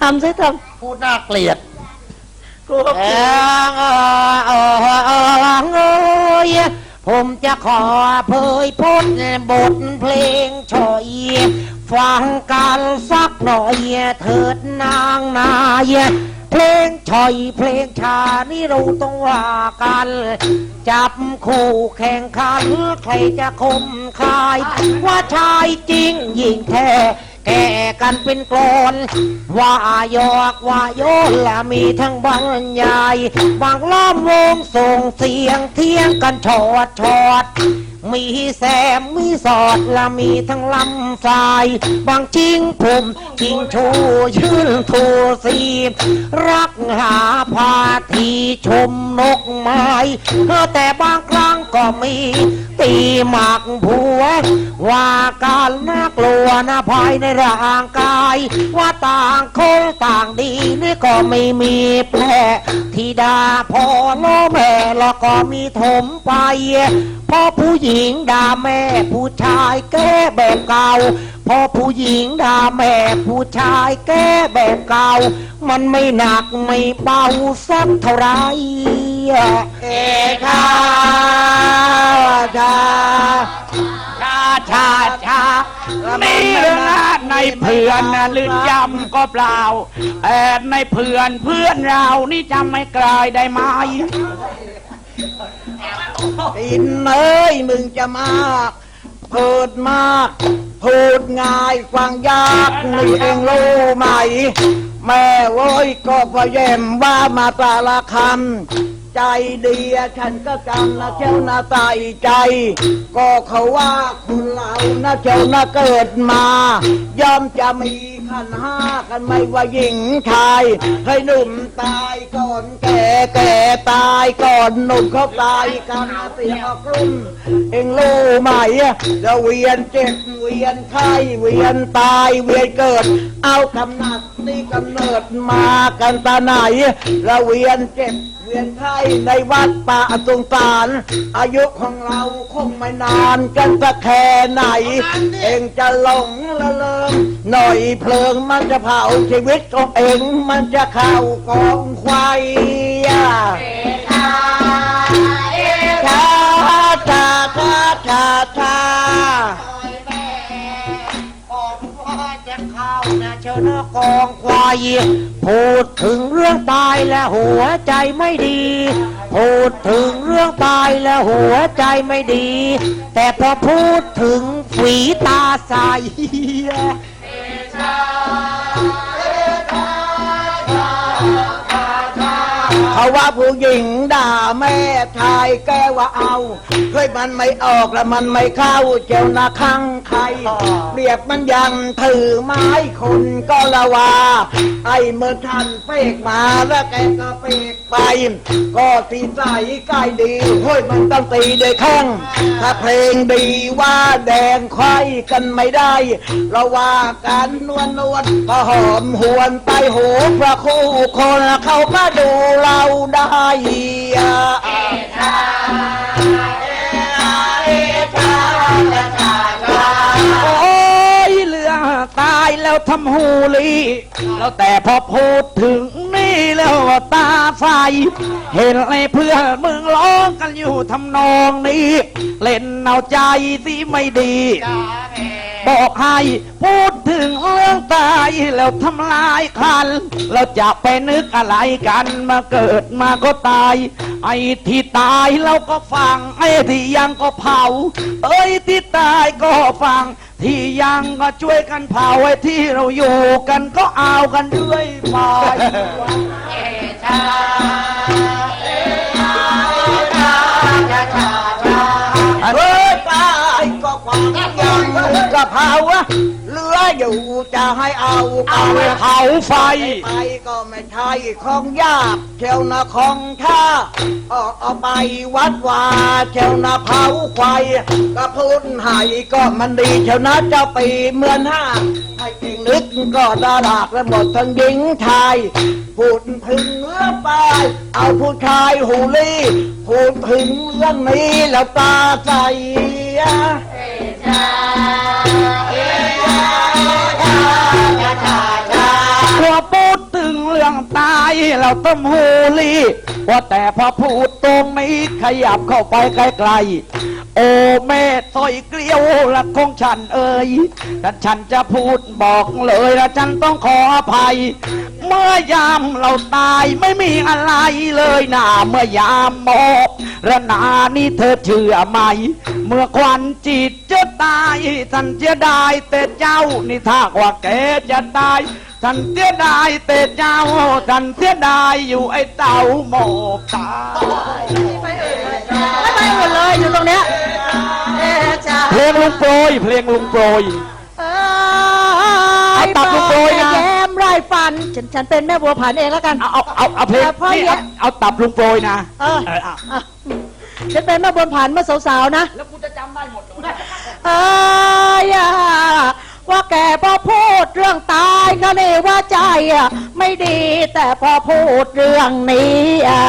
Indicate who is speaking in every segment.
Speaker 1: ทำซิท
Speaker 2: พูดน่าเกลียดำ
Speaker 1: กลัว
Speaker 2: เออเออเออเออเออผมจะขอเผยพจน์บทเพลงชอยฟังกันสักหน่อยเถิดนางนายเพลงชอยเพลงชานี่เราต้องว่ากัน จับคู่แข่งขันใครจะคมคาย ว่าชายจริงหญิงแท้ แก่กันเป็นกลอนว่าหยอกว่าโยนและมีทั้งบรรยาย บางล้อมวงส่งเสียงเทียงกันชอดชอด มีแซมมีสอดและมีทั้งลำสาย บางชิงผมชิงชูชื่นทูสี รักหาพาทีชมนกไม้แต่บางครั้งก็มี ตีหมากผัว ว่าการน่ากลัวนะภายในร่างกายว่า ต่างคนต่างดีนี่ก็ไม่มีแปลที่ดาพ่อล้อแม่แล้วก็มีถมไปพอผู้หญิงด่าแม่ ผู้ชายแก้แบบเก่าพอผู้หญิงด่าแม่ ผู้ชายแก้แบบเก่ามันไม่หนักไม่เบาสักเท่าไหรเอชาชา ชาชาชา
Speaker 3: นี่เรื่องนะในเพื่อนนะลืนจำก็เปล่าแอบในเพื่อนเพื่อนเรานี่จำไม่กลายได้ไหม
Speaker 1: อินเอ้ยมึงจะมากเพิดมากพูดง่ายฟังยากนี่เองรู้ไหม แม่โว้ยก็พยายามว่ามาตาละคำ ใจดีฉันก็จำนะเจ้านาใส่ใจ ก็เขาว่าคุณเรานะเจ้านาเกิดมา ย่อมจะมีขันห้ากันไม่ว่าหญิงชายให้หนุ่มตายก่อนแก่แก่ตายก่อนหนุ่มเขาตายกันนะเสียกรุ่มเอ็งรู้ไหมอะจะเวียนเจ็บเวียนไข้เวียนตายเวียนเกิด เอากำนัดนี่กำเนิดมากันตาไหนละเวียนเจ็บ เวียนไทยในวัดป่าสงสาร อายุของเราคงไม่นานกันสักแค่ไหน เองจะหลงละเลิงหน่อยเพลิงมันจะเผาชีวิตของเองมันจะเข้ากองควายอะชา
Speaker 2: นะกองควายพูดถึงเรื่องตายและหัวใจไม่ดี พูดถึงเรื่องตายและหัวใจไม่ดี แต่พอพูดถึงฝีตาใส
Speaker 1: เขาว่าผู้หญิงด่าแม่ชายแกว่าเอาเฮ้ยมันไม่ออกแล้วมันไม่เข้าเจ้านาคังใครเปรียบมันยังถือไม้คนก็ละว่าไอ้เมื่อท่านเปกมาแล้วแกก็เปกไปก็ตีใส่ใกล้ดีเฮ้ยมันต้องตีด้วยแข้งถ้าเพลงดีว่าแดงไข่กันไม่ได้เราว่ากันนวลนวลก็หอมหวนไปหูพระคู่คนเขาก็ดูเราาได้อะโอ้ยเรื่องตายแล้วทำหูลีแล้วแต่พอพูดถึงนี่แล้วตาใสเห็นไอ้เพื่อนมึงร้องกันอยู่ทำนองนี้ เล่นเอาใจสิไม่ดี บอกให้พูดถึงเรื่องตายแล้วทำลายคัน เราจะไปนึกอะไรกันมาเกิดมาก็ตาย ไอ้ที่ตายเราก็ฟัง ไอ้ที่ยังก็เผา เอ้ยที่ตายก็ฟัง ที่ยังก็ช่วยกันเผาไอ้ที่เราอยู่กันก็เอากันด้วยไปู่จะให้เอาเอาไปเผาไฟ ไปก็ไม่ใช่ของยากเชวนะของท่าเอาเอาไปวัดวาเชวนะเผาไฟก็พูดให้ก็มันดีเชวนะเจ้าปีเหมือนห้าให้เองนึกก็ดาดากและหมดทั้งหญิงชายพูดถึงเรื่องไปเอาผู้ชายหูลี่พูดถึงเรื่องนี้แล้วตาใจ
Speaker 3: เราต้มหูลีว่าแต่พอพูดตรงนี้ขยับเข้าไปใกลๆโอ้แม่สอยเกลียวรักของฉันเอ่ยถ้าฉันจะพูดบอกเลยละฉันต้องขออภัย เมื่อยามเราตายไม่มีอะไรเลยนะเมื่อยามหมอกระนานี่เธอเชื่อไหม เมื่อควันจิตจะตายฉันจะได้แต่เจ้านี่ถ้าว่าแกจะตาย ฉันเสียดายแต่เจ้าฉันเสียดายอยู่ไอ้เต่าหมอกตาย
Speaker 4: ไม่ไปอื่นเลยอยู่ตรงเนี้ยเอ๊ะจ้า
Speaker 3: เพลงลุงโปรยเพลงลุงโปรย
Speaker 4: เอ
Speaker 3: เอาตับลูกโปรยนะ
Speaker 4: แย้มไรฟัน ฉันฉันเป็นแม่บัวผันเองแล้วกัน
Speaker 3: เอาเอาเอาเอาเพลง
Speaker 4: แต่พ่อ
Speaker 3: นี่
Speaker 4: แยะ
Speaker 3: เอาเอาตับลุงโปรยนะ
Speaker 4: เออ
Speaker 3: เออเอา
Speaker 4: อะฉันเป็นแม่บัวผันเมื่อสาวๆนะ
Speaker 3: แล้วกูจะจำได้หมดเลย
Speaker 4: เอ้ยอะ ว่าแกพอพูดเรื่องตายก็นี่ว่าใจอะไม่ดีแต่พอพูดเรื่องนี้อะ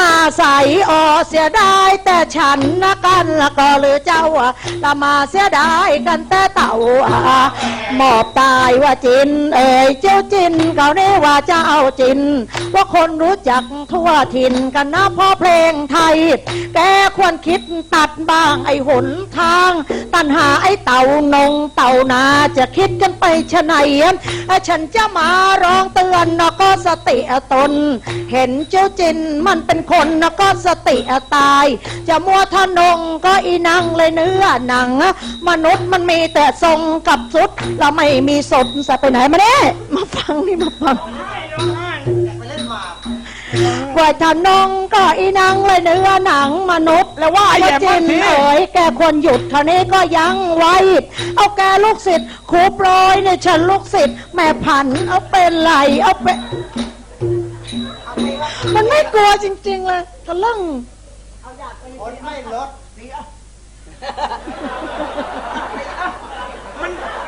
Speaker 4: ตาใสออเสียดายแต่ฉันนะกันละก็หรือเจ้าอะละมาเสียดายกันแต่เต่าหมอบตายว่าจิน เอ่ยเจ้าจินเขาเนี่ว่าเจ้าจิน ว่าคนรู้จักทั่วถิ่นกันนะเพราะเพลงไทย แกควรคิดตัดบ้างไอ้หนทาง ตันหาไอ้เต่านงเต่านาจะคิดกันไปชะไหนฉันจะมาร้องเตือนนะก็สติตน เห็นเจ้าจินมันเป็นคนนะก็สติตาย จะมัวทะนงก็อีนังเลยเนื้อหนัง มนุษย์มันมีแต่ทรงกับสุด เราไม่มีสดสัไปไหนมาเนี่ยมาฟังนี่มาฟังกว่าทนงก็อีนังเลยเนื้อหนังมนุษย์
Speaker 3: แล้วว่า
Speaker 4: จินเอ๋ยแกควรหยุดเท่านี้ก็ยังไว้ เอาแกลูกศิษย์ครูโปรยเนี่ยฉันลูกศิษย์แม่พันเอาเป็นไรเอาเป็น มันไม่กลัวจริงๆเลยทะลึ่ง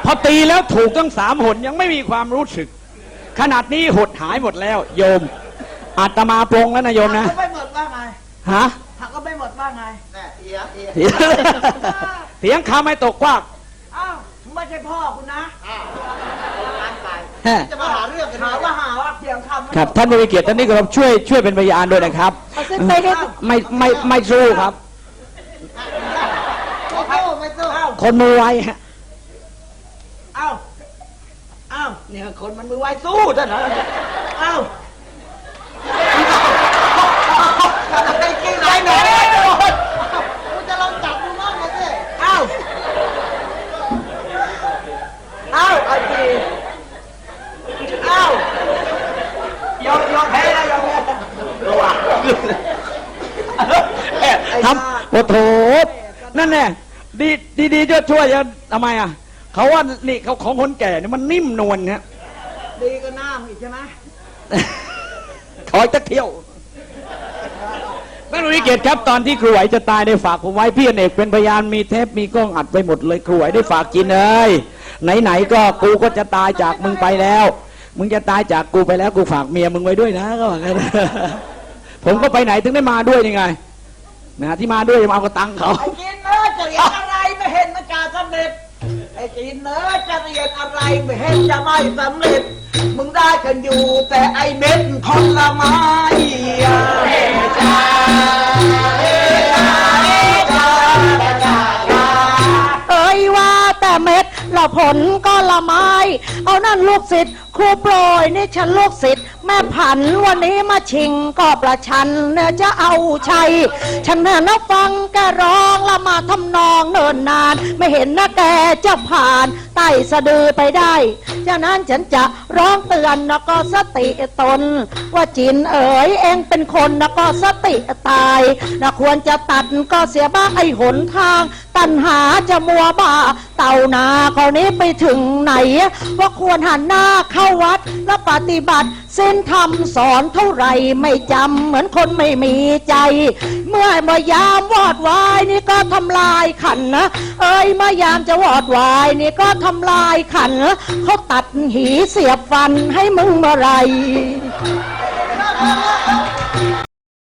Speaker 3: พอตีแล้วถูกตั้งสามหนยังไม่มีความรู้สึก ขนาดนี้หดหายหมดแล้ว โยมอาตมาปรงแล้วนะโยมนะ
Speaker 1: ก็ไม่หมดว่าไง
Speaker 3: ฮะ
Speaker 1: หักก็ไม่หมดว่าไง
Speaker 3: เถียงคำไม่ตกควัก
Speaker 1: อ้าวไม่ใช่พ่อคุณนะ
Speaker 3: ฮะ
Speaker 1: จะมาหาเรื่องกันหาว่าหาว่าเพียงคำ
Speaker 3: ครับท่านบริเกียรติท่านนี้ก็ช่วยช่วยเป็นพยานด้วยนะครับ
Speaker 4: เอาสิ้นไปนิด
Speaker 3: ไม่ไม่ไม่สู้ครับ
Speaker 1: ไม่สู้ไม่สู้เอ้า
Speaker 3: คนมือไวฮะ
Speaker 1: เอ้าเอ้าเนี่ยคนมันมือไวสู้ท่านนะเอ้าไอ้กิ้งไหนหนูกูจะลองจับดูมั่งเลยสิเอ้าเอ้าไอ้จีเอ้ายอมยอมแพ้แล้วยอมแพ้ระวัง
Speaker 3: ทำ โอ้โถนั่นแน่ดีดีดีช่วยช่วยจะทำไมอะเขาว่านี่เขาของคนแก่เนี่ยมันนิ่มนวลฮะ
Speaker 1: ดีก็หน้ามึงอีกใช่ไหม
Speaker 3: ขออีกสักเที่ยวท่านบริเกียรติครับตอนที่ครูไหวจะตายได้ฝากผมไว้พี่อเนกเป็นพยานมีเทปมีกล้องอัดไปหมดเลยครูไหวได้ฝากกินเลยไหนๆก็กูก็จะตายจากมึงไปแล้ว มึงจะตายจากกูไปแล้วกูฝากเมียมึงไว้ด้วยนะก็ว่ากันผมก็ไปไหนถึงได้มาด้วยยังไง นะที่มาด้วยจะมาเอากระตังเขา
Speaker 1: ไอ้จีนเนอะจะเรียนอะไรไม่เห็นมันจะสำเร็จไอ้จีนเนอะจะเรียนอะไรไม่เห็นจะไม่สำเร็จ มึงได้กันอยู่ แต่ไอ้เม็ดผลไม้อะเฮ้จ้าเฮ้จ้าเฮ้จ้าจ้าจ้า
Speaker 4: เอ้ยว่าแต่เม็ดละผลก็ ละไม้ เอานั่นลูกศิษย์ครูโปรยนี่ฉันลูกศิษย์แม่ผันวันนี้มาชิงก็ประชันเนี่ยจะเอาชัยฉันน่ะนะฟังแกร้องละมาทำนองเนิ่นนาน ไม่เห็นนะแกจะผ่านไต่สะดือไปได้ฉะนั้นฉันจะร้องเตือนนะก็สติตน ว่าจินเอ๋ยเองเป็นคนนะก็สติตายนะควรจะตัดก็เสียบ้างไอ้หนทาง ตัณหาจะมัวบ้าเต่านาคนนี้ไปถึงไหน ว่าควรหันหน้าเข้าวัดและปฏิบัติสิ้นธรรมสอนเท่าไหรไม่จำเหมือนคนไม่มีใจ เมื่อมายามวอดวายนี่ก็ทำลายขันนะเอ้ยมื่อยามจะวอดวายนี่ก็ทำลายขันเขาตัดหีเสียบฟันให้มึงเมื่อไร